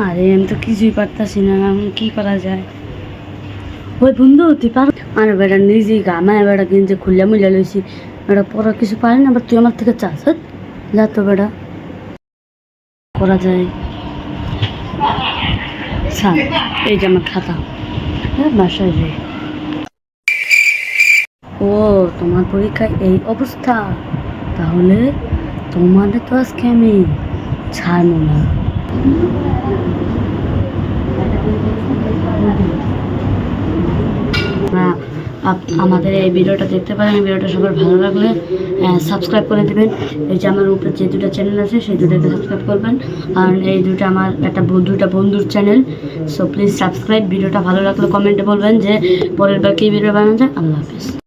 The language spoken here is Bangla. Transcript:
আরে, আমি তো কিছুই পারতাছি না, আমি কি করা যায়? ওই বন্ধু, তুই পার আর বেটা, নিজেই গামায় বেটা কিনছে খুললে মুলে লইছি। বেটা পড়া কিছু পারে না, আবার তুই আমার থেকে চাস হ্যাঁ? যা তো বেটা। করা যায়। স্যার এই যে আমার খাতা। হ্যাঁ বাসায় রে ও, তোমার পরীক্ষায় এই অবস্থা। তাহলে তোমাদের তো আজকে আমি ছাড়বো না। আমাদের এই ভিডিওটা দেখতে পারেন, ভিডিওটা সবার ভালো লাগলে সাবস্ক্রাইব করে দেবেন। এই যে আমার উপরে যে দুটো চ্যানেল আছে, সেই দুটোকে সাবস্ক্রাইব করবেন। আর এই দুটো আমার একটা দুটা বন্ধুর চ্যানেল সো প্লিজ সাবস্ক্রাইব ভিডিওটা ভালো লাগলে কমেন্টে বলবেন যে, পরের বার কী ভিডিও বানানো যায়? আল্লাহ হাফিজ।